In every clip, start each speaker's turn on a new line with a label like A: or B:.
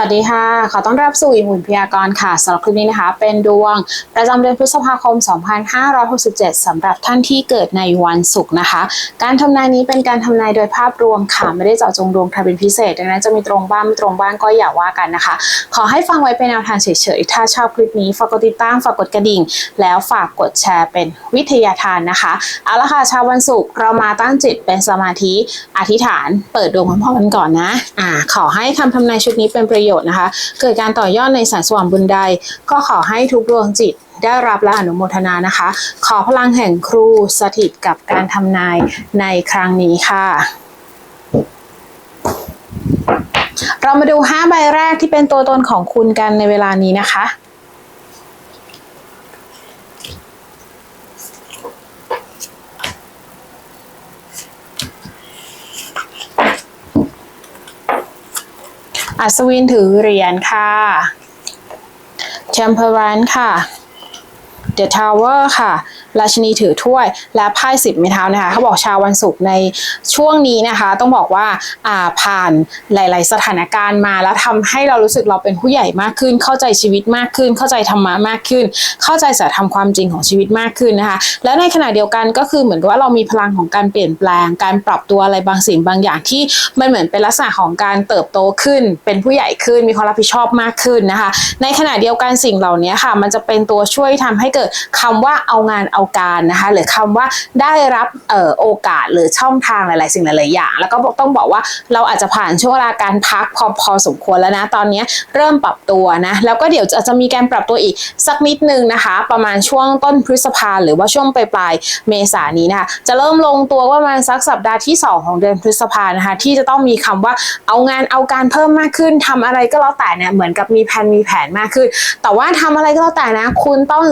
A: วัสดีค่ะ ขอต้อนรับสู่อีกหมุนพยากรณ์ค่ะสำหรับคลิปนี้นะคะ เป็นดวงประจำเดือนพฤษภาคม 2567สำหรับท่านที่เกิดในวันศุกร์นะคะ การทำนายนี้เป็นการทำนายโดยภาพรวมค่ะ ไม่ได้เจาะจงดวงใครเป็นพิเศษ ดังนั้นจะมีตรงบ้างไม่ตรงบ้างก็อย่าว่ากันนะคะ ขอให้ฟังไว้เป็นแนวทางเฉยๆ ถ้าชอบคลิปนี้ฝากกดติดตาม ฝากกดกระดิ่ง แล้วฝากกดแชร์เป็นวิทยาทานนะคะ เอาละค่ะชาววันศุกร์เรามาตั้งจิตเป็นสมาธิ อธิษฐาน เปิดดวงพร้อมๆกันก่อนนะ อ่า ขอให้คำทำนายชุดนี้เป็นประโยชน์นะคะ เกิดการต่อยอดในสายสว่างบุญใด ก็ขอให้ทุกดวงจิตได้รับและอนุโมทนานะคะ ขอพลังแห่งครูสถิตกับการทำนายในครั้งนี้ค่ะ เรามาดู 5 ใบแรกที่เป็นตัวตนของคุณกันในเวลานี้นะคะ อัศวินถือเหรียญค่ะแชมเปอร์รันค่ะ The Tower ค่ะ ราชินีถือถ้วย และไพ่สิบไม้เท้านะคะเขาบอกชาววันศุกร์ในช่วงนี้นะคะ ต้องบอกว่าอ่าผ่านหลาย ๆ สถานการณ์มาแล้วทำให้เรารู้สึกเราเป็นผู้ใหญ่มากขึ้น เข้าใจชีวิตมากขึ้น เข้าใจธรรมะมากขึ้น เข้าใจสัจธรรมความจริงของชีวิตมากขึ้นนะคะ และในขณะเดียวกันก็คือเหมือนกับว่าเรามีพลังของการเปลี่ยนแปลง การปรับตัวอะไรบางสิ่งบางอย่างที่มันเหมือนเป็นลักษณะของการเติบโตขึ้น เป็นผู้ใหญ่ขึ้น มีความรับผิดชอบมากขึ้นนะคะ ในขณะเดียวกันสิ่งเหล่านี้ค่ะ มันจะเป็นตัวช่วยทำให้เกิดคำว่าเอางานเอาการนะคะหรือคำว่าได้รับออโอกาสหรือช่องทางหลาย ๆ สิ่งหลาย ๆ อย่าง แล้วก็ต้องบอกว่าเราอาจจะผ่านช่วงเวลาการพักพอพอสมควรแล้วนะตอนนี้เริ่มปรับตัวนะแล้วก็เดี๋ยวจะจะมีการปรับตัวอีกสักนิดนึงนะคะ ประมาณช่วงต้นพฤษภาหรือว่าช่วงปลายปลายเมษายนนี้นะคะจะเริ่มลงตัวว่าประมาณสักสัปดาห์ที่ 2 ของเดือนพฤษภานะคะที่จะต้องมีคำว่าเอางานเอาการเพิ่มมากขึ้นทำอะไรก็แล้วแต่เนี่ยเหมือนกับมีแผนมีแผนมากขึ้น แต่ว่าทำอะไรก็แล้วแต่นะ คุณต้อง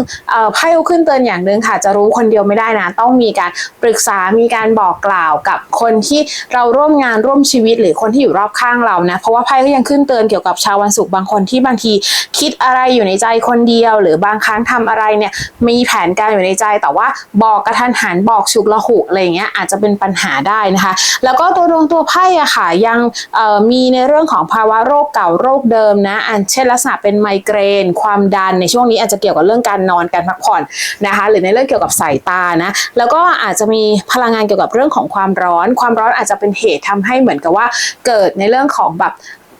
A: ไพ่ขึ้นเตือนอย่างหนึ่งค่ะจะรู้คนเดียวไม่ได้นะ ต้องมีการปรึกษามีการบอกกล่าวกับคนที่เราร่วมงานร่วมชีวิตหรือคนที่อยู่รอบข้างเรานะเพราะว่าไพ่ก็ยังขึ้นเตือนเกี่ยวกับชาววันศุกร์บางคนที่บางทีคิดอะไรอยู่ในใจคนเดียว หรือบางครั้งทำอะไรเนี่ยมีแผนการอยู่ในใจ แต่ว่าบอกกระทันหันบอกฉุกละหุอะไรอย่างเงี้ยอาจจะเป็นปัญหาได้นะคะ แล้วก็ตัวดวงตัวไพ่อะค่ะยังมีในเรื่องของภาวะโรคเก่าโรคเดิมนะอันเช่นลักษณะเป็นไมเกรน ความดันในช่วงนี้อาจจะเกี่ยวกับเรื่องการนอนการพักผ่อนนะคะ หรือในเรื่องกี่ยวกับสายตานะแล้วก็อาจจะมีพลังงานเกี่ยวกับเรื่องของความร้อน ความร้อนอาจจะเป็นเหตุทำให้เหมือนกับว่าเกิดในเรื่องของแบบ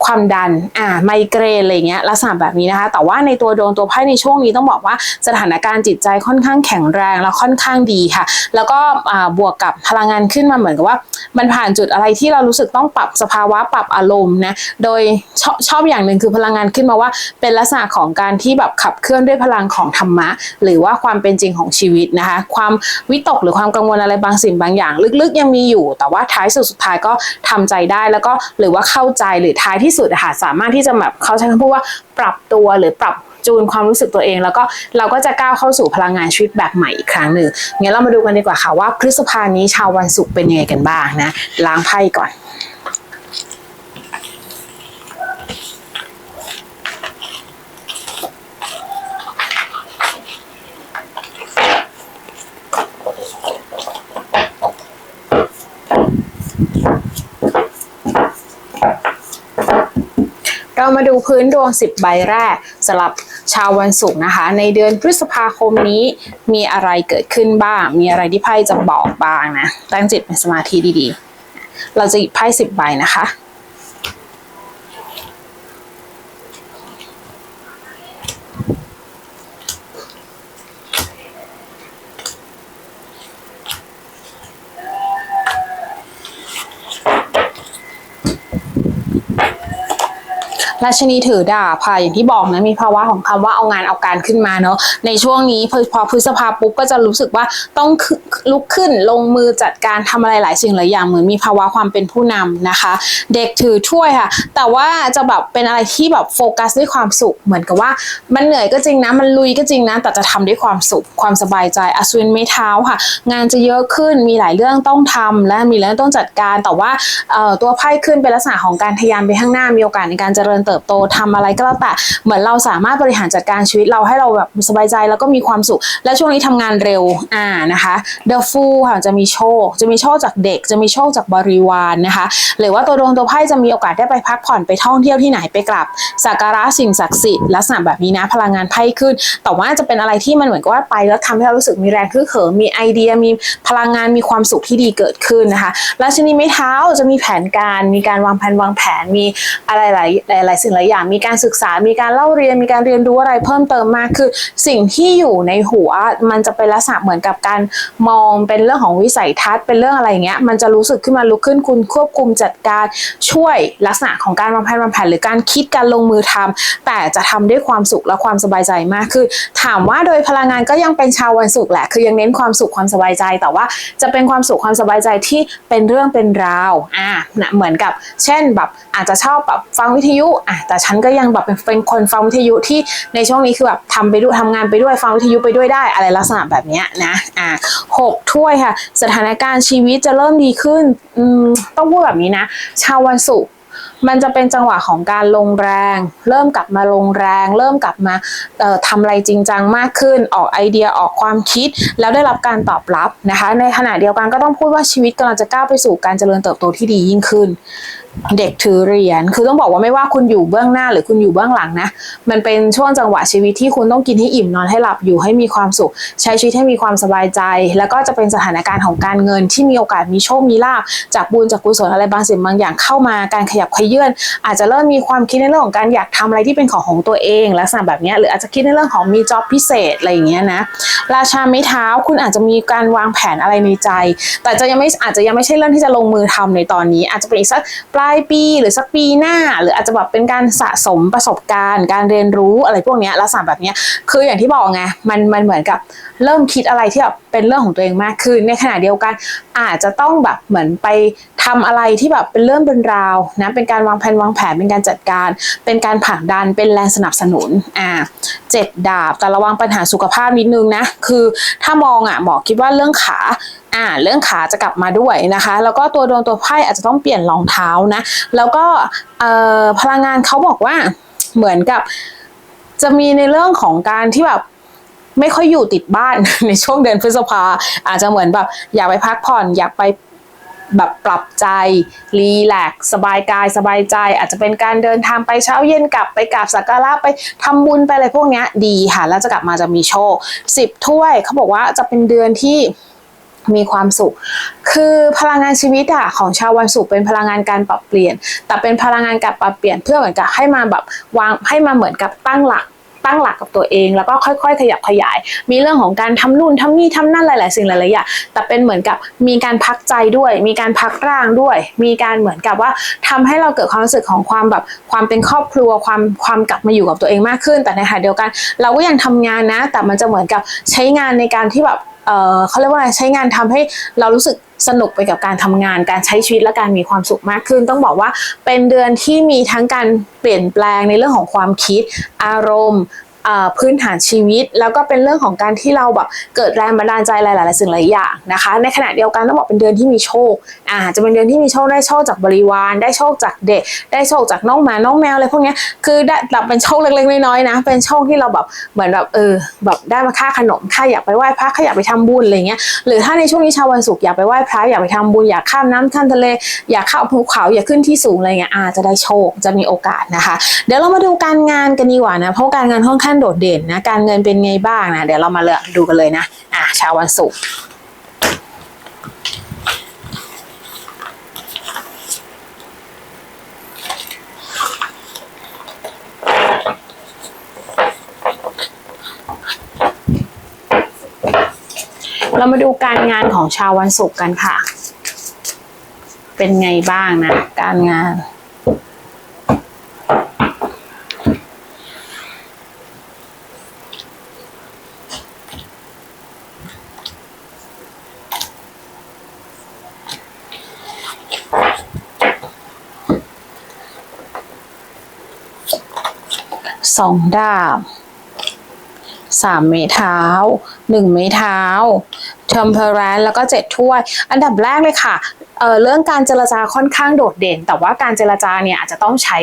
A: ความดันอ่าไมเกรนอะไรเงี้ยลักษณะแบบนี้นะคะ แต่ว่าในตัวดวงตัวไพ่ในช่วงนี้ต้องบอกว่าสถานการณ์จิตใจค่อนข้างแข็งแรงและค่อนข้างดีค่ะ แล้วก็อ่าบวกกับพลังงานขึ้นมาเหมือนกับว่า มันผ่านจุดอะไรที่เรารู้สึกต้องปรับสภาวะปรับอารมณ์นะโดยชอบชอบอย่างหนึ่งคือพลังงานขึ้นมาว่า เป็นลักษณะของการที่แบบขับเคลื่อนด้วยพลังของธรรมะ หรือว่าความเป็นจริงของชีวิตนะคะ ความวิตกหรือความกังวลอะไรบางสิ่งบางอย่าง ลึกๆ ยังมีอยู่ แต่ว่าท้ายสุดสุดท้ายก็ทำใจได้แล้วก็หรือว่าเข้าใจหรือท้ายที่สุดอะค่ะสามารถที่จะแบบเขาใช้คำพูดว่าปรับตัวหรือปรับจูนความรู้สึกตัวเอง แล้วก็เราก็จะก้าวเข้าสู่พลังงานชีวิตแบบใหม่อีกครั้งหนึ่งงั้นเรามาดูกันดีกว่าค่ะว่าพฤษภานี้ชาววันศุกร์เป็นยังไงกันบ้างนะล้างไพ่ก่อน เรามาดูพื้นดวง 10 ใบแรกสำหรับชาววันศุกร์นะคะ ในเดือนพฤษภาคมนี้มีอะไรเกิดขึ้นบ้าง มีอะไรที่ไพ่จะบอกบ้างนะ ตั้งจิตเป็นสมาธิดีๆ เราจะหยิบไพ่10 ใบนะคะ ราชินีถือดาบค่ะอย่างที่บอกนะมีภาวะของคำว่าเอางานเอาการขึ้นมาเนาะในช่วงนี้พอพอพฤษภาปุ๊บก็จะรู้สึกว่าต้องลุกขึ้นลงมือจัดการทำอะไรหลายสิ่งหลายอย่างเหมือนมีภาวะความเป็นผู้นำนะคะ เด็กถือถ้วยค่ะ แต่ว่าจะแบบเป็นอะไรที่แบบโฟกัสด้วยความสุขเหมือนกับว่า มันเหนื่อยก็จริงนะมันลุยก็จริงนะแต่จะทำด้วยความสุขความสบายใจอสวินไม่เท้าค่ะ งานจะเยอะขึ้นมีหลายเรื่องต้องทำและมีเรื่องต้องจัดการแต่ว่าตัวไพ่ขึ้นเป็นลักษณะของการทะยานไปข้างหน้ามีโอกาสในการเจริญเติบติบโตทำอะไรก็แล้วแต่เหมือนเราสามารถบริหารจัดการชีวิตเราให้เราแบบสบายใจแล้วก็มีความสุข และช่วงนี้ทำงานเร็วอ่านะคะ The Fool ค่ะจะมีโชค จะมีโชคจากเด็ก จะมีโชคจากบริวารนะคะหรือว่าตัวดวงตัวไพ่จะมีโอกาสได้ไปพักผ่อนไปท่องเที่ยวที่ไหนไปกลับสักการะสิ่งศักดิ์สิทธิ์ลักษณะแบบนี้นะพลังงานไพ่ขึ้น แต่ว่าจะเป็นอะไรที่มันเหมือนกับว่าไปแล้วทำให้เรารู้สึกมีแรงคือเขิมมีไอเดียมีพลังงานมีความสุขที่ดีเกิดขึ้นนะคะราชนีไม้เท้าจะมีแผนการมีการวางแผนวางแผนมีอะไรหลายหลายหลายสิ่งหลายอย่าง มีการศึกษา มีการเล่าเรียน มีการเรียนรู้อะไรเพิ่มเติมมาก คือสิ่งที่อยู่ในหัวมันจะเป็นลักษณะเหมือนกับการมองเป็นเรื่องของวิสัยทัศน์ เป็นเรื่องอะไรอย่างเงี้ย มันจะรู้สึกขึ้นมาลุกขึ้นคุณควบคุมจัดการช่วยลักษณะของการวางแผนวางแผนหรือการคิดการลงมือทำแต่จะทำด้วยความสุขและความสบายใจมากคือถามว่าโดยพลังงานก็ยังเป็นชาววันศุกร์แหละ คือยังเน้นความสุขความสบายใจ แต่ว่าจะเป็นความสุขความสบายใจที่เป็นเรื่องเป็นราว อ่านะเหมือนกับ เช่นแบบอาจจะชอบแบบฟังวิทยุอะแต่ฉันก็ยังแบบเป็นคนฟังวิทยุที่ในช่วงนี้คือแบบทำไปด้วยทำงานไปด้วยฟังวิทยุไปด้วยได้อะไรลักษณะแบบเนี้ยนะอ่าหกถ้วยค่ะ สถานการณ์ชีวิตจะเริ่มดีขึ้นอืมต้องพูดแบบนี้นะ ชาววันศุกร์มันจะเป็นจังหวะของการลงแรง เริ่มกลับมาลงแรง เริ่มกลับมาทำอะไรจริงจังมากขึ้น ออกไอเดียออกความคิด แล้วได้รับการตอบรับนะคะ ในขณะเดียวกันก็ต้องพูดว่าชีวิตกำลังจะก้าวไปสู่การเจริญเติบโตที่ดียิ่งขึ้น เด็กถือเหรียญ คือต้องบอกว่าไม่ว่าคุณอยู่เบื้องหน้าหรือคุณอยู่เบื้องหลังนะ มันเป็นช่วงจังหวะชีวิตที่คุณต้องกินให้อิ่มนอนให้หลับอยู่ให้มีความสุข ใช้ชีวิตให้มีความสบายใจ แล้วก็จะเป็นสถานการณ์ของการเงินที่มีโอกาสมีโชค มีลาภจากบุญจากกุศลอะไรบางสิ่งบางอย่างเข้ามาการขยับขยื่นอาจจะเริ่มมีความคิดในเรื่องของการอยากทำอะไรที่เป็นของของตัวเองลักษณะแบบนี้หรืออาจจะคิดในเรื่องของมีจ็อบพิเศษอะไรอย่างเงี้ยนะ ราชาไม้เท้าคุณอาจจะมีการวางแผนอะไรในใจ แต่จะยังไม่อาจจะยังไม่ใช่เรื่องที่จะลงมือทำในตอนนี้ อาจจะเป็นอีกสักปลาายปีหรือสักปีหน้า หรืออาจจะแบบเป็นการสะสมประสบการณ์ การเรียนรู้อะไรพวกนี้ลักษณะแบบนี้คืออย่างที่บอกไงมันมันเหมือนกับเริ่มคิดอะไรที่แบบเป็นเรื่องของตัวเองมากขึ้นในขณะเดียวกันอาจจะต้องแบบเหมือนไปทำอะไรที่แบบเป็นเรื่องเป็นราวนะเป็นการวางแผนวางแผนเป็นการจัดการ เป็นการผลักดันเป็นแรงสนับสนุนอ่าเจ็ดดาบแต่ระวังปัญหาสุขภาพนิดนึงนะคือถ้ามองอะหมอคิดว่าเรื่องขา อ่าเรื่องขาจะกลับมาด้วยนะคะ แล้วก็ตัวดวงตัวไพ่อาจจะต้องเปลี่ยนรองเท้านะ แล้วก็เออพลังงานเขาบอกว่าเหมือนกับ จะมีในเรื่องของการที่แบบไม่ค่อยอยู่ติดบ้านในช่วงเดือนพฤษภาอาจจะเหมือนแบบอยากไปพักผ่อนอยากไปแบบปรับใจรีแลกซ์สบายกายสบายใจ อาจจะเป็นการเดินทางไปเช้าเย็นกลับไปกราบสักการะไปทำบุญไปอะไรพวกนี้ดีค่ะ แล้วจะกลับมาจะมีโชคสิบถ้วยเขาบอกว่าจะเป็นเดือนที่ มีความสุข คือพลังงานชีวิตอะของชาววันศุกร์เป็นพลังงานการปรับเปลี่ยน แต่เป็นพลังงานการปรับเปลี่ยนเพื่อเหมือนกับให้มาแบบวางให้มาเหมือนกับตั้งหลักตั้งหลักกับตัวเองแล้วก็ค่อยๆ ขยับขยาย มีเรื่องของการทำนู่นทำนี่ทำนั่นหลาย ๆ สิ่งหลายๆอย่างแต่เป็นเหมือนกับมีการพักใจด้วย มีการพักร่างด้วย มีการเหมือนกับว่าทำให้เราเกิดความรู้สึกของความแบบความเป็นครอบครัวความความกลับมาอยู่กับตัวเองมากขึ้น แต่ในขณะเดียวกัน เราก็ยังทำงานนะ แต่มันจะเหมือนกับใช้งานในการที่แบบ เออเขาเรียกว่าใช้งานทำให้เรารู้สึกสนุกไปกับการทำงาน การใช้ชีวิตและการมีความสุขมากขึ้น ต้องบอกว่าเป็นเดือนที่มีทั้งการเปลี่ยนแปลงในเรื่องของความคิด อารมณ์ พื้นฐานชีวิต แล้วก็เป็นเรื่องของการที่เราแบบเกิดแรงบันดาลใจหลายๆสิ่งหลายอย่างนะคะ ในขณะเดียวกันต้องบอกเป็นเดือนที่มีโชคอ่าจะเป็นเดือนที่มีโชคได้โชคจากบริวาร ได้โชคจากเด็ก ได้โชคจากน้องหมาน้องแมวอะไรพวกนี้คือได้แบบเป็นโชคเล็กๆน้อยๆนะ เป็นโชคที่เราแบบเหมือนแบบเออแบบได้มาค่าขนมค่าอยากไปไหว้พระค่าอยากไปทำบุญอะไรเงี้ยหรือถ้าในช่วงนี้ชาววันศุกร์อยากไปไหว้พระอยากไปทำบุญอยากข้ามน้ำข้ามทะเล อยากเข้าภูเขาอยากขึ้นที่สูงอะไรเงี้ยอาจะได้โชคจะมีโอกาสนะคะ เดี๋ยวเรามาดูการงานกันดีกว่านะเพราะการงานค่อนข้างโดดเด่นนะ การเงินเป็นไงบ้างนะ เดี๋ยวเรามาเลือกดูกันเลยนะ อะชาววันศุกร์เรามาดูการงานของชาววันศุกร์กันค่ะ เป็นไงบ้างนะ การงาน สองดาบสามเมเท้าหนึ่งเมเท้าเทมเพอร์แรนแล้วก็เจ็ดถ้วย อันดับแรกเลยค่ะเเรื่องการเจรจาค่อนข้างโดดเด่น แต่ว่าการเจรจาเนี่ยอาจจะต้องใช้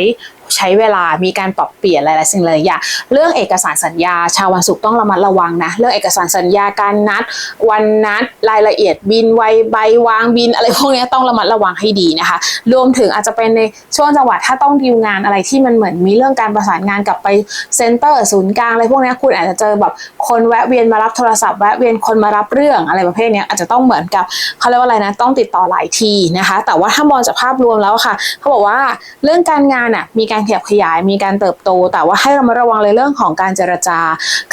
A: ใช้เวลามีการปรับเปลี่ยนหลายๆสิ่งหลายอย่างเรื่องเอกสารสัญญา ชาววันศุกร์ต้องระมัดระวังนะ เรื่องเอกสารสัญญาการนัด วันนัดรายละเอียดบินไวใบวางบิน อะไรพวกนี้ต้องระมัดระวังให้ดีนะคะ รวมถึงอาจจะเป็นในช่วงจังหวะถ้าต้องดีลงานอะไรที่มันเหมือนมีเรื่องการประสานงานกลับไปเซ็นเตอร์ศูนย์กลางอะไรพวกนี้คุณอาจจะเจอแบบคนแวะเวียนมารับโทรศัพท์แวะเวียนคนมารับเรื่องอะไรประเภทนี้อาจจะต้องเหมือนกับเขาเรียกว่าอะไรนะต้องติดต่อหลายทีนะคะ แต่ว่าถ้ามองจากภาพรวมแล้วค่ะ เขาบอกว่าเรื่องการงานอะมีการขยับขยายมีการเติบโต แต่ว่าให้เรามาระวังในเรื่องของการเจรจา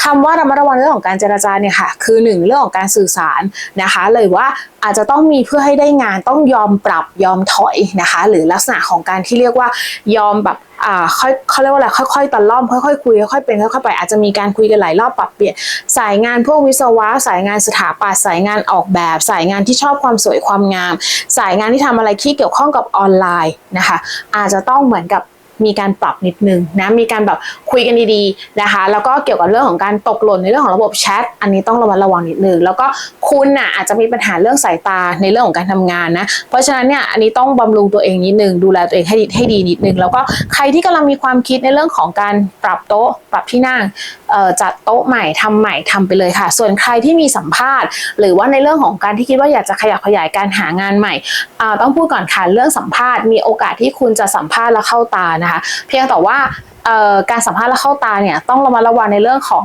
A: คำว่าเรามาระวังเรื่องของการเจรจาเนี่ยค่ะ คือหนึ่งเรื่องของการสื่อสารนะคะเลยว่าอาจจะต้องมีเพื่อให้ได้งานต้องยอมปรับยอมถอยนะคะ หรือลักษณะของการที่เรียกว่ายอมแบบอ่าค่อยเขาเรียกว่าอะไรค่อยๆตะล่อมค่อยๆคุยค่อยๆเป็นค่อยๆไปอาจจะมีการคุยกันหลายรอบปรับเปลี่ยนสายงานพวกวิศวะ สายงานสถาปัตย์สายงานออกแบบ สายงานที่ชอบความสวยความงาม สายงานที่ทำอะไรที่เกี่ยวข้องกับออนไลน์นะคะ อาจจะต้องเหมือนกับ มีการปรับนิดนึงนะมีการแบบคุยกันดีๆนะคะ แล้วก็เกี่ยวกับเรื่องของการตกหล่นในเรื่องของระบบแชทอันนี้ต้องระมัดระวังนิดนึงแล้วก็คุณน่ะอาจจะมีปัญหาเรื่องสายตาในเรื่องของการทำงานนะเพราะฉะนั้นเนี่ยอันนี้ต้องบำรุงตัวเองนิดนึงดูแลตัวเองให้ดีให้ดีนิดนึงแล้วก็ใครที่กำลังมีความคิดในเรื่องของการปรับโต๊ะปรับที่นั่ง จัดโต๊ะใหม่ทำใหม่ทำไปเลยค่ะ ส่วนใครที่มีสัมภาษณ์ หรือว่าในเรื่องของการที่คิดว่าอยากจะขยับขยายการหางานใหม่ต้องพูดก่อนค่ะเรื่องสัมภาษณ์มีโอกาสที่คุณจะสัมภาษณ์แล้วเข้าตานะคะ เพียงแต่ว่าการสัมภาษณ์แล้วเข้าตาเนี่ยต้องระมัดระวังในเรื่องของ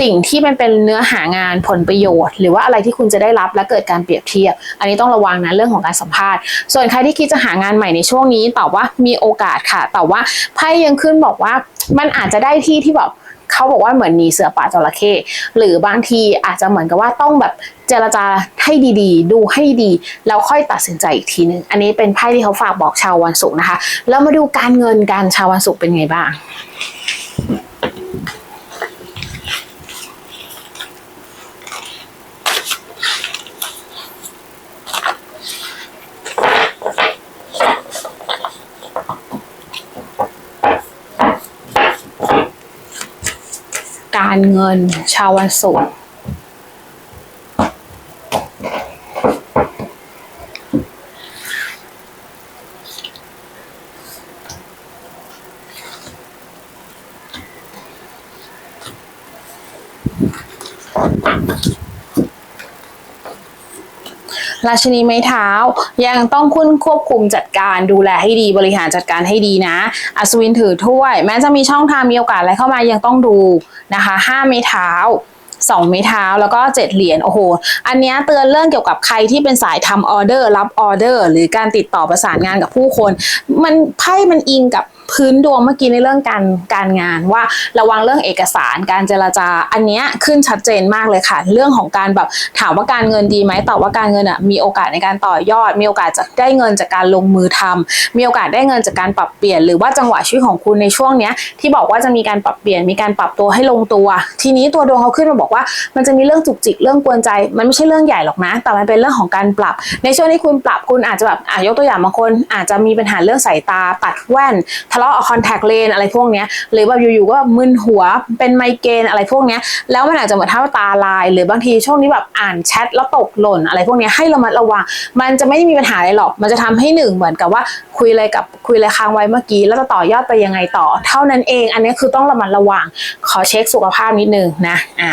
A: สิ่งที่มันเป็นเนื้อหางานผลประโยชน์ หรือว่าอะไรที่คุณจะได้รับและเกิดการเปรียบเทียบ อันนี้ต้องระวังนะเรื่องของการสัมภาษณ์ ส่วนใครที่คิดจะหางานใหม่ในช่วงนี้ตอบว่ามีโอกาสค่ะแต่ว่าไพ่ยังขึ้นบอกว่ามันอาจจะได้ที่ที่แบบ เขาบอกว่าเหมือนหนีเสือป่าจระเข้หรือบางทีอาจจะเหมือนกับว่าต้องแบบเจรจาให้ดีๆ ดูให้ดี แล้วค่อยตัดสินใจอีกทีนึง อันนี้เป็นไพ่ที่เขาฝากบอกชาววันศุกร์นะคะ แล้วมาดูการเงินการชาววันศุกร์เป็นไงบ้าง การเงิน ชาววันศุกร์ราชินีไม้เท้ายังต้องคุณควบคุมจัดการดูแลให้ดีบริหารจัดการให้ดีนะ อัศวินถือถ้วย แม้จะมีช่องทางมีโอกาสอะไรเข้ามายังต้องดู นะคะห้าไม้เท้าสองไม้เท้าแล้วก็เจ็ดเหรียญโอ้โห อันนี้เตือนเรื่องเกี่ยวกับใครที่เป็นสายทำออเดอร์ รับออเดอร์ หรือการติดต่อประสานงานกับผู้คน มันไพ่มันอิงกับ พื้นดวงเมื่อกี้ในเรื่องการการงานว่าระวังเรื่องเอกสารการเจรจา อันเนี้ยขึ้นชัดเจนมากเลยค่ะ เรื่องของการแบบถามว่าการเงินดีไหมตอบว่าการเงินอะมีโอกาสในการต่อยอด มีโอกาสจะได้เงินจากการลงมือทำมีโอกาสได้เงินจากการปรับเปลี่ยน หรือว่าจังหวะชีวิตของคุณในช่วงเนี้ยที่บอกว่าจะมีการปรับเปลี่ยนมีการปรับตัวให้ลงตัว ทีนี้ตัวดวงเขาขึ้นมาบอกว่า มันจะมีเรื่องจุกจิกเรื่องกวนใจ มันไม่ใช่เรื่องใหญ่หรอกนะ แต่มันเป็นเรื่องของการปรับ ในช่วงที่คุณปรับคุณอาจจะแบบอะยกตัวอย่างบางคน อาจจะมีปัญหาเรื่องสายตาตัดแว่นทะเลาะคอนแทคเลนอะไรพวกเนี้ยหรือแบบอยู่ๆก็มึนหัวเป็นไมเกรนอะไรพวกเนี้ยแล้วมันอาจจะเหมือนท่าตาลาย หรือบางทีช่วงนี้แบบอ่านแชทแล้วตกหล่นอะไรพวกเนี้ยให้ระมัดระวังมันจะไม่ได้มีปัญหาอะไรหรอก มันจะทำให้หนึ่งเหมือนกับว่าคุยอะไรกับคุยอะไรค้างไว้เมื่อกี้แล้วจะต่อยอดไปยังไงต่อ เท่านั้นเอง อันนี้คือต้องระมัดระวังขอเช็คสุขภาพนิดนึงนะอะ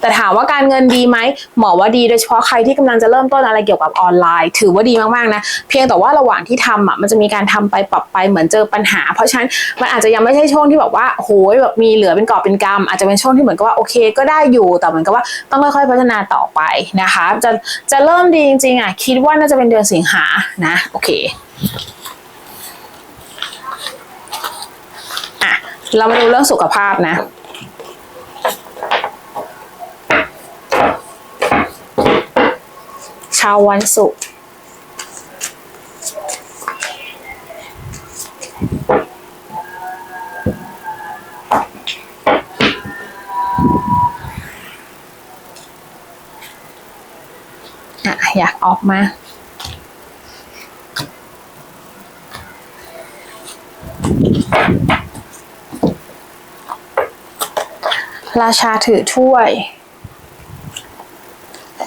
A: แต่ถามว่าการเงินดีไหมหมอว่าดีโดยเฉพาะใครที่กำลังจะเริ่มต้นอะไรเกี่ยวกับออนไลน์ ถือว่าดีมากๆนะเพียงแต่ว่าระหว่างที่ทำอะมันจะมีการทำไปปรับไปเหมือนเจอปัญหาเพราะฉะนั้นมันอาจจะยังไม่ใช่ช่วงที่แบบว่าโหยแบบมีเหลือเป็นกอบเป็นกำอาจจะเป็นช่วงที่เหมือนกับว่าโอเคก็ได้อยู่แต่เหมือนกับว่าต้องค่อยๆพัฒนาต่อไปนะคะ จะจะเริ่มดีจริงๆอะคิดว่าน่าจะเป็นเดือนสิงหานะโอเคอะเรามาดูเรื่องสุขภาพนะชาววันศุกร์ อยากออกมา ราชาถือถ้วย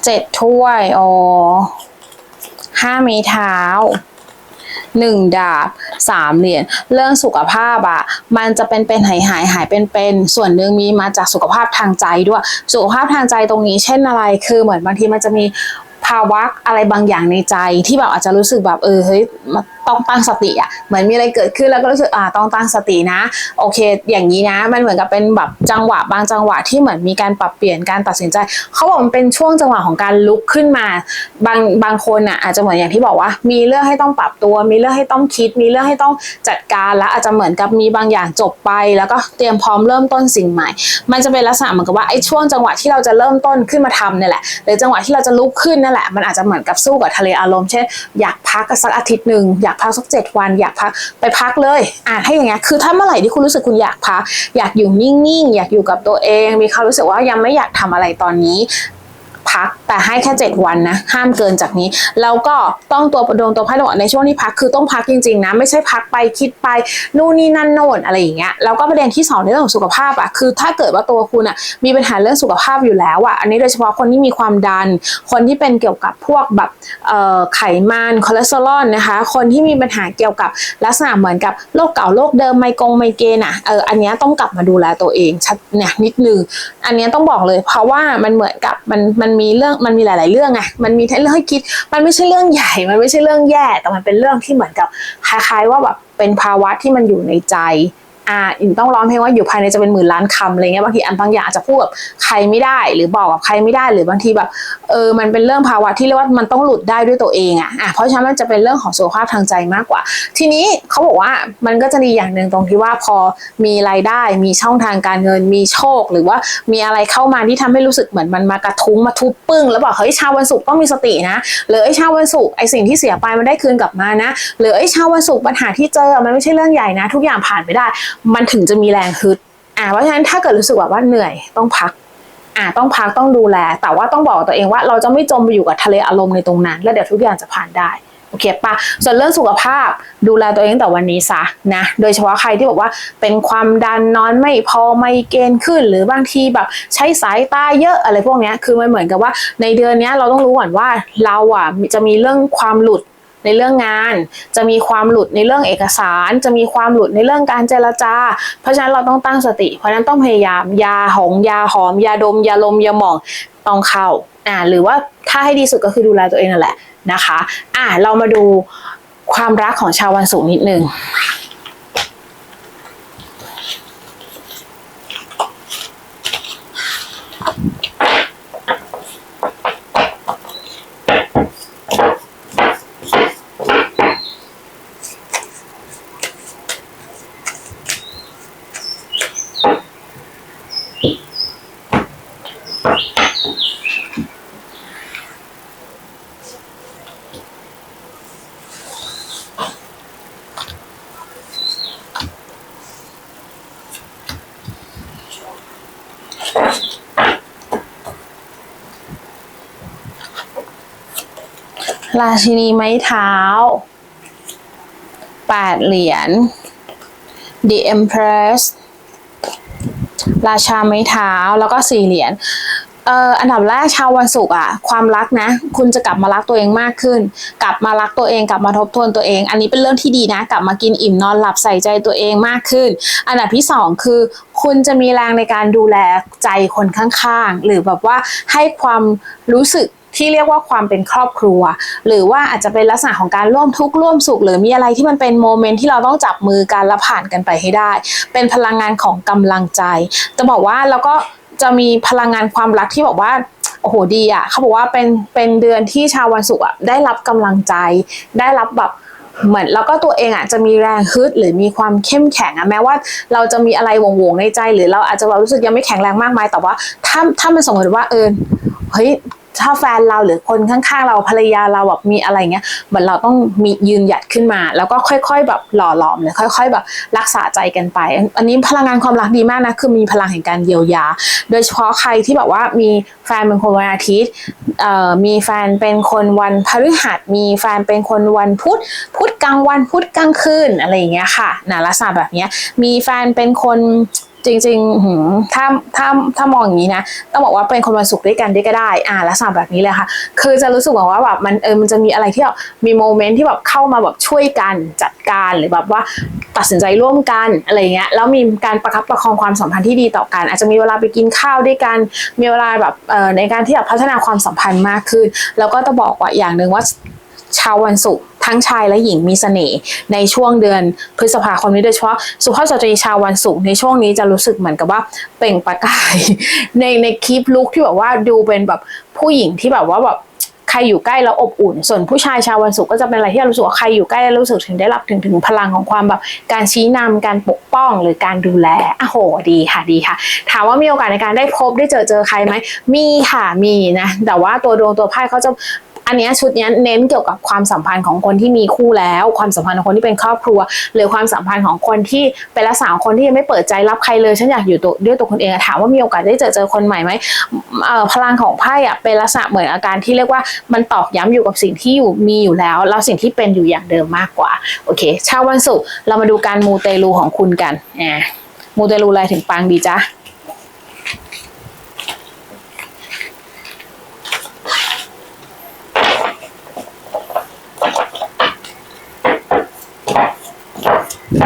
A: เจ็ดถ้วย อ๋อห้ามีเท้าหนึ่งดาบสามเหรียญเรื่องสุขภาพอะมันจะเป็นเป็นหายหายหายเป็นเป็นส่วนหนึ่งมีมาจากสุขภาพทางใจด้วย สุขภาพทางใจตรงนี้เช่นอะไร คือเหมือนบางทีมันจะมี ภาวะอะไรบางอย่างในใจที่แบบอาจจะรู้สึกแบบเออเฮ้ย ต้องตั้งสติอะเหมือนมีอะไรเกิดขึ้นแล้วก็รู้สึกอ่าต้องตั้งสตินะ โอเค อย่างนี้นะ มันเหมือนกับเป็นแบบจังหวะบางจังหวะที่เหมือนมีการปรับเปลี่ยนการตัดสินใจเขาบอกมันเป็นช่วงจังหวะของการลุกขึ้นมา บางบางคนอะอาจจะเหมือนอย่างที่บอกว่า มีเรื่องให้ต้องปรับตัว มีเรื่องให้ต้องคิด มีเรื่องให้ต้องจัดการแล้วอาจจะเหมือนกับมีบางอย่างจบไป แล้วก็เตรียมพร้อมเริ่มต้นสิ่งใหม่ มันจะเป็นลักษณะเหมือนกับว่าไอ้ช่วงจังหวะที่เราจะเริ่มต้นขึ้นมาทำเนี่ยแหละหรือจังหวะที่เราจะลุกขึ้นนั่นแหละมันอาจจะเหมือนกับสู้กับทะเลอารมณ์เช่นอยากพักสักอาทิตย์หนึ่งอยากพักสักเจ็ดวันอยากพักไปพักเลยอ่าให้อย่างเงี้ยคือถ้าเมื่อไหร่ที่คุณรู้สึกคุณอยากพักอยากอยู่นิ่งๆอยากอยู่กับตัวเอง มีความรู้สึกว่ายังไม่อยากทำอะไรตอนนี้ พักแต่ให้แค่ 7 วันนะห้ามเกินจากนี้ แล้วก็ต้องตัวดวงตัวไพ่ต้องในช่วงที่พักคือต้องพักจริงๆนะไม่ใช่พักไปคิดไปนู่นนี่นั่นโน่นอะไรอย่างเงี้ยแล้วก็ประเด็นที่สองในเรื่องของสุขภาพอะคือถ้าเกิดว่าตัวคุณอะมีปัญหาเรื่องสุขภาพอยู่แล้วอะอันนี้โดยเฉพาะคนที่มีความดัน คนที่เป็นเกี่ยวกับพวกแบบไขมันคอเลสเตอรอลนะคะคนที่มีปัญหาเกี่ยวกับลักษณะเหมือนกับโรคเก่าโรคเดิมไมกงไมเกรนอะเอออันเนี้ยต้องกลับมาดูแลตัวเองชัดเนี่ยนิดนึงอันเนี้ยต้องบอกเลย เพราะว่ามันเหมือนกับมันมันมีเรื่องมันมีหลาย ๆ เรื่องไงมันมีทั้งเรื่องให้คิด มันไม่ใช่เรื่องใหญ่ มันไม่ใช่เรื่องแย่ แต่มันเป็นเรื่องที่เหมือนกับคล้ายๆว่าแบบเป็นภาวะที่มันอยู่ในใจ อ่าอินต้องร้องเพลงว่าอยู่ภายในจะเป็นหมื่นล้านคำอะไรเงี้ยบางทีอันบางอย่างอาจจะพูดกับใครไม่ได้ หรือบอกกับใครไม่ได้หรือบางทีแบบเออมันเป็นเรื่องภาวะที่เรียกว่ามันต้องหลุดได้ด้วยตัวเองอะอะเพราะฉะนั้นมันจะเป็นเรื่องของสุขภาพทางใจมากกว่า ทีนี้เขาบอกว่ามันก็จะดีอย่างหนึ่งตรงที่ว่าพอมีรายได้มีช่องทางการเงินมีโชค หรือว่ามีอะไรเข้ามาที่ทำให้รู้สึกเหมือนมันมากระทุ้งมาทุบปึ้งแล้วบอกเฮ้ยชาววันศุกร์ต้องมีสตินะหรือไอ้ชาววันศุกร์ไอ้สิ่งที่เสียไปมันได้คืนกลับมานะหรือไอ้ชาววันศุกร์ปัญหาที่เจอมันไม่ใช่เรื่องใหญ่นะ ทุกอย่างผ่านไปได้มันถึงจะมีแรงฮึดอ่าเพราะฉะนั้นถ้าเกิดรู้สึกแบบว่าเหนื่อยต้องพักอ่าต้องพักต้องดูแล แต่ว่าต้องบอกตัวเองว่าเราจะไม่จมไปอยู่กับทะเลอารมณ์ในตรงนั้น แล้วเดี๋ยวทุกอย่างจะผ่านได้โอเคปะส่วนเรื่องสุขภาพดูแลตัวเองตั้งแต่วันนี้ซะนะ โดยเฉพาะใครที่บอกว่าเป็นความดันนอนไม่พอไมเกรนขึ้น หรือบางทีแบบใช้สายตาเยอะอะไรพวกนี้คือมันเหมือนกับว่าในเดือนนี้เราต้องรู้ก่อนว่าเราอะจะมีเรื่องความหลุด ในเรื่องงาน จะมีความหลุดในเรื่องเอกสาร จะมีความหลุดในเรื่องการเจรจา เพราะฉะนั้นเราต้องตั้งสติ เพราะฉะนั้นต้องพยายามยาหงยาหอม ยาดม ยาลมยาหมองต้องเข้าอ่าหรือว่าถ้าให้ดีสุดก็คือดูแลตัวเองนั่นแหละนะคะ อ่าเรามาดูความรักของชาววันศุกร์นิดนึง ราชินีไม้เท้าแปดเหรียญ The Empress ราชาไม้เท้าแล้วก็สี่เหรียญเอ่ออันดับแรกชาววันศุกร์อะความรักนะ คุณจะกลับมารักตัวเองมากขึ้น กลับมารักตัวเองกลับมาทบทวนตัวเอง อันนี้เป็นเรื่องที่ดีนะ กลับมากินอิ่มนอนหลับใส่ใจตัวเองมากขึ้น อันดับที่สองคือ คุณจะมีแรงในการดูแลใจคนข้างๆ หรือแบบว่าให้ความรู้สึก ที่เรียกว่าความเป็นครอบครัว หรือว่าอาจจะเป็นลักษณะของการร่วมทุกข์ร่วมสุข หรือมีอะไรที่มันเป็นโมเมนต์ที่เราต้องจับมือกันและผ่านกันไปให้ได้ เป็นพลังงานของกำลังใจ จะบอกว่าแล้วก็จะมีพลังงานความรักที่บอกว่าโอ้โหดีอะเขาบอกว่าเป็นเป็นเดือนที่ชาววันศุกร์อะได้รับกำลังใจ ได้รับแบบเหมือนแล้วก็ตัวเองอะจะมีแรงฮึดหรือมีความเข้มแข็งอะแม้ว่าเราจะมีอะไรหวงๆในใจ หรือเราอาจจะรู้สึกยังไม่แข็งแรงมากมายแต่ว่าถ้าถ้ามันสมมติว่าเออเฮ้ย ถ้าแฟนเราหรือคนข้างๆ เราภรรยาเราแบบมีอะไรเงี้ยเหมือนเราต้องมียืนหยัดขึ้นมา แล้วก็ค่อย ๆ แบบหล่อหลอมหรือค่อย ๆ แบบรักษาใจกันไป อันนี้พลังงานความรักดีมากนะคือมีพลังแห่งการเยียวยา โดยเฉพาะใครที่แบบว่ามีแฟนเป็นคนวันอาทิตย์มีแฟนเป็นคนวันพฤหัสมีแฟนเป็นคนวันพุธพุธกลางวันพุธกลางคืนอะไรอย่างเงี้ยค่ะนะลักษณะแบบเนี้ยมีแฟนเป็นคน จริงๆหืมถ้าถ้าถ้ามองอย่างนี้นะ ต้องบอกว่าเป็นคนวันศุกร์ด้วยกันได้ก็ได้ อ่าลักษณะแบบนี้เลยค่ะ คือจะรู้สึกแบบว่าแบบมันเออมันจะมีอะไรที่แบบมีโมเมนต์ที่แบบเข้ามาแบบช่วยกันจัดการหรือแบบว่าตัดสินใจร่วมกันอะไรเงี้ยแล้วมีการประคับประคองความสัมพันธ์ที่ดีต่อกัน อาจจะมีเวลาไปกินข้าวด้วยกัน มีเวลาแบบเอ่อในการที่จะพัฒนาความสัมพันธ์มากขึ้น แล้วก็ต้องบอกว่าอย่างหนึ่งว่า ชาววันศุกร์ทั้งชายและหญิงมีเสน่ห์ในช่วงเดือนพฤษภาคมนี้โดยเฉพาะสุภาพสตรีชาววันศุกร์ในช่วงนี้จะรู้สึกเหมือนกับว่าเปล่งประกาย ในในคลิปลุคที่แบบว่าดูเป็นแบบผู้หญิงที่แบบว่าแบบใครอยู่ใกล้แล้วอบอุ่น ส่วนผู้ชายชาววันศุกร์ก็จะเป็นอะไรที่เรารู้สึกว่าใครอยู่ใกล้แล้วรู้สึกถึงได้รับถึงถึงพลังของความแบบการชี้นำการปกป้องหรือการดูแลอะโหดีค่ะดีค่ะ ถามว่ามีโอกาสในการได้พบได้เจอเจอใครไหมมีค่ะมีนะแต่ว่าตัวดวงตัวไพ่เขาจะ อันนี้ชุดนี้เน้นเกี่ยวกับความสัมพันธ์ของคนที่มีคู่แล้ว ความสัมพันธ์ของคนที่เป็นครอบครัว หรือความสัมพันธ์ของคนที่เป็นลักษณะคนที่ยังไม่เปิดใจรับใครเลยฉันอยากอยู่ตัวด้วยตัวคนเองถามว่ามีโอกาสได้เจอเจอคนใหม่ไหมเอ่อพลังของไพ่อะเป็นลักษณะเหมือนอาการที่เรียกว่ามันตอกย้ำอยู่กับสิ่งที่อยู่มีอยู่แล้ว แล้วสิ่งที่เป็นอยู่อย่างเดิมมากกว่าโอเคเช้าวันศุกร์เรามาดูการมูเตลูของคุณกันอ่ามูเตลูอะไรถึงปังดีจ๊ะ ร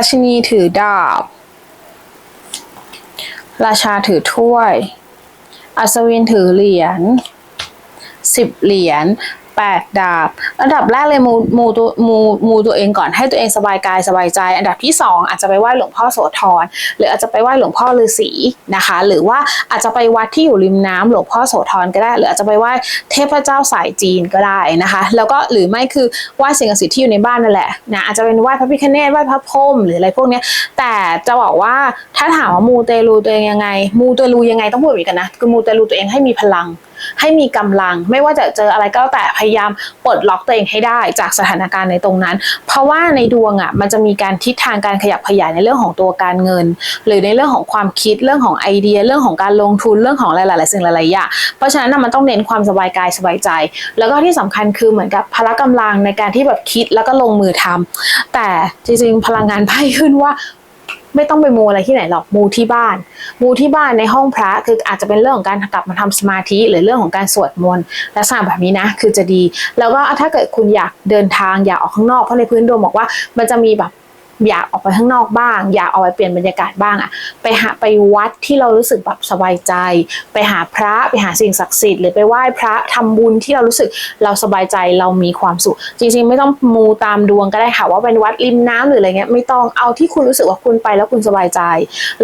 A: าชินีถือดาบ ราชาถือถ้วย อัศวินถือเหรียญ สิบเหรียญแปดดาบ อันดับแรกเลยมูมูตัวมูมูตัวเองก่อนให้ตัวเองสบายกายสบายใจ อันดับที่สองอาจจะไปไหว้หลวงพ่อโสธรหรืออาจจะไปไหว้หลวงพ่อฤาษีนะคะ หรือว่าอาจจะไปวัดที่อยู่ริมน้ำหลวงพ่อโสธรก็ได้ หรืออาจจะไปไหว้เทพเจ้าสายจีนก็ได้นะคะ แล้วก็หรือไม่คือไหว้สิ่งศักดิ์สิทธิ์ที่อยู่ในบ้านนั่นแหละนะอาจจะเป็นไหว้พระพิฆเนศไหว้พระพรหมหรืออะไรพวกนี้แต่จะบอกว่าถ้าถามว่ามูเตลูตัวเองยังไง มูเตลูยังไงต้องพูดแบบนี้กันนะคือมูเตลูตัวเองให้มีพลัง ให้มีกำลัง ไม่ว่าจะเจออะไรก็แต่พยายามปลดล็อกตัวเองให้ได้จากสถานการณ์ในตรงนั้น เพราะว่าในดวงอะมันจะมีการทิศทางการขยับขยายในเรื่องของตัวการเงิน หรือในเรื่องของความคิดเรื่องของไอเดีย เรื่องของการลงทุนเรื่องของหลายๆสิ่งหลายๆอย่างเพราะฉะนั้นมันต้องเน้นความสบายกายสบายใจ แล้วก็ที่สำคัญคือเหมือนกับพละกำลังในการที่แบบคิดแล้วก็ลงมือทำแต่จริงๆพลังงานไพ่ขึ้นว่า ไม่ต้องไปมูอะไรที่ไหนหรอกมูที่บ้าน มูที่บ้านในห้องพระคืออาจจะเป็นเรื่องของการกลับมาทำสมาธิ หรือเรื่องของการสวดมนต์ลักษณะแบบนี้นะ คือจะดี แล้วก็ถ้าเกิดคุณอยากเดินทางอยากออกข้างนอกเพราะในพื้นดวงบอกว่ามันจะมีแบบ อยากออกไปข้างนอกบ้าง อยากออกไปเปลี่ยนบรรยากาศบ้างอะไปหาไปวัดที่เรารู้สึกแบบสบายใจ ไปหาพระไปหาสิ่งศักดิ์สิทธิ์หรือไปไหว้พระทำบุญที่เรารู้สึกเราสบายใจเรามีความสุข จริงๆ ไม่ต้องมูตามดวงก็ได้ค่ะว่าเป็นวัดริมน้ำหรืออะไรเงี้ยไม่ต้องเอาที่คุณรู้สึกว่าคุณไปแล้วคุณสบายใจ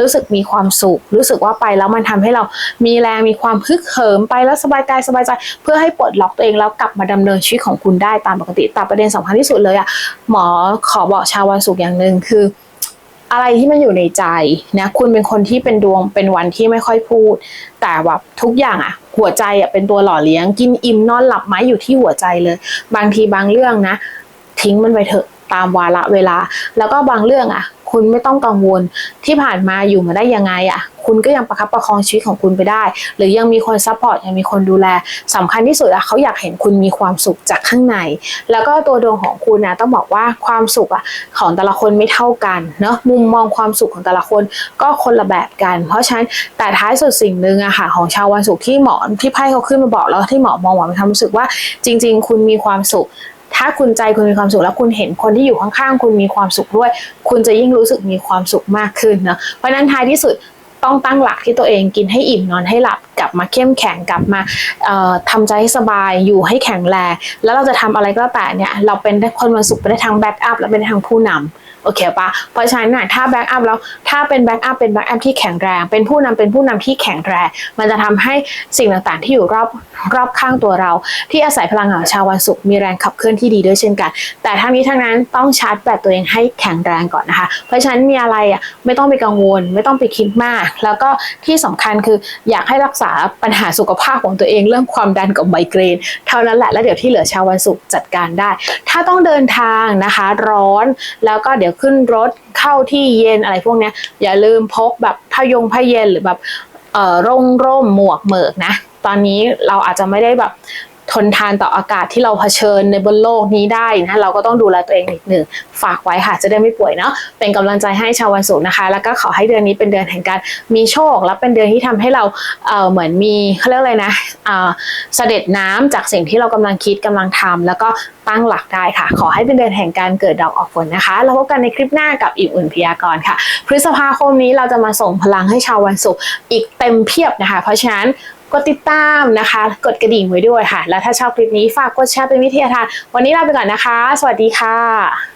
A: รู้สึกมีความสุข รู้สึกว่าไปแล้วมันทำให้เรามีแรงมีความฮึกเหิมไปแล้วสบายกายสบายใจ เพื่อให้ปลดล็อกตัวเองแล้วกลับมาดำเนินชีวิตของคุณได้ตามปกติแต่ประเด็นสำคัญที่สุดเลยอะ หมอขอบอกชาววันศุกร์อย่างหนึ่งคือ อะไรที่มันอยู่ในใจนะคุณเป็นคนที่เป็นดวงเป็นวันที่ไม่ค่อยพูด แต่แบบทุกอย่างอะหัวใจอะเป็นตัวหล่อเลี้ยง กินอิ่มนอนหลับไหมอยู่ที่หัวใจเลย บางทีบางเรื่องนะ ทิ้งมันไปเถอะตามวาระเวลา แล้วก็บางเรื่องอะคุณไม่ต้องกังวลที่ผ่านมาอยู่มาได้ยังไงอะ คุณก็ยังประคับประคองชีวิตของคุณไปได้ หรือยังมีคนซัพพอร์ตยังมีคนดูแลสำคัญที่สุดอะเขาอยากเห็นคุณมีความสุขจากข้างใน แล้วก็ตัวดวงของคุณนะต้องบอกว่าความสุขอะของแต่ละคนไม่เท่ากันเนาะมุมมองความสุขของแต่ละคนก็คนละแบบกัน เพราะฉะนั้นแต่ท้ายสุดสิ่งหนึ่งอะค่ะของชาววันศุกร์ที่หมอที่ไพ่เขาขึ้นมาบอกแล้วที่หมอมองหมอมีความรู้สึกว่าจริง ๆ คุณมีความสุขถ้าคุณใจคุณมีความสุขแล้วคุณเห็นคนที่อยู่ข้างๆ คุณมีความสุขด้วย คุณจะยิ่งรู้สึกมีความสุขมากขึ้นนะเพราะนั้นท้ายที่สุด ต้องตั้งหลักที่ตัวเองกินให้อิ่มนอนให้หลับกลับมาเข้มแข็งกลับมาเอ่อทำใจให้สบายอยู่ให้แข็งแรงแล้วเราจะทำอะไรก็แต่เนี่ยเราเป็นคนวันศุกร์ไปได้ทางแบ็กอัพและเป็นทางผู้นำ โอเคปะเพราะฉะนั้นน่ะถ้าแบ็กอัพแล้วถ้าเป็นแบ็กอัพเป็นแบ็กอัพที่แข็งแรง เป็นผู้นำเป็นผู้นำที่แข็งแรง มันจะทำให้สิ่งต่างๆ ที่อยู่รอบรอบข้างตัวเรา ที่อาศัยพลังงานขอชาววันศุกร์มีแรงขับเคลื่อนที่ดีด้วยเช่นกัน แต่ทั้งนี้ทั้งนั้นต้องชาร์จแบตตัวเองให้แข็งแรงก่อนนะคะ เพราะฉะนั้นมีอะไรอะไม่ต้องไปกังวล ไม่ต้องไปคิดมาก แล้วก็ที่สำคัญคืออยากให้รักษาปัญหาสุขภาพของตัวเองเรื่องความดันกับไมเกรน เท่านั้นแหละแล้วเดี๋ยวที่เหลือชาววันศุกร์จัดการได้ ถ้าต้องเดินทางนะคะ ร้อนแล้วก็เดี๋ยวขึ้นรถเข้าที่เย็นอะไรพวกนี้อย่าลืมพกแบบผ้ายงผ้าเย็นหรือแบบเอ่อร่มร่มหมวกเหมิกนะ ตอนนี้เราอาจจะไม่ได้แบบ ทนทานต่ออากาศที่เราเผชิญในบนโลกนี้ได้นะเราก็ต้องดูแลตัวเองนิดหนึ่งฝากไว้ค่ะจะได้ไม่ป่วยเนาะเป็นกำลังใจให้ชาววันศุกร์นะคะ แล้วก็ขอให้เดือนนี้เป็นเดือนแห่งการมีโชค และเป็นเดือนที่ทำให้เราเอ่อเหมือนมีเขาเรียกอะไรนะอ่าเสด็จน้ำจากสิ่งที่เรากำลังคิดกำลังทำแล้วก็ตั้งหลักได้ค่ะ ขอให้เป็นเดือนแห่งการเกิดดอกออกผลนะคะแล้วพบกันในคลิปหน้ากับอิ่มอุ่นพยากรณ์ค่ะ พฤษภาคมนี้เราจะมาส่งพลังให้ชาววันศุกร์อีกเต็มเพียบนะคะ เพราะฉะนั้นกดติดตามนะคะ กดกระดิ่งไว้ด้วยค่ะ แล้วถ้าชอบคลิปนี้ฝากกดแชร์เป็นวิทยาทาน วันนี้ลาไปก่อนนะคะ สวัสดีค่ะ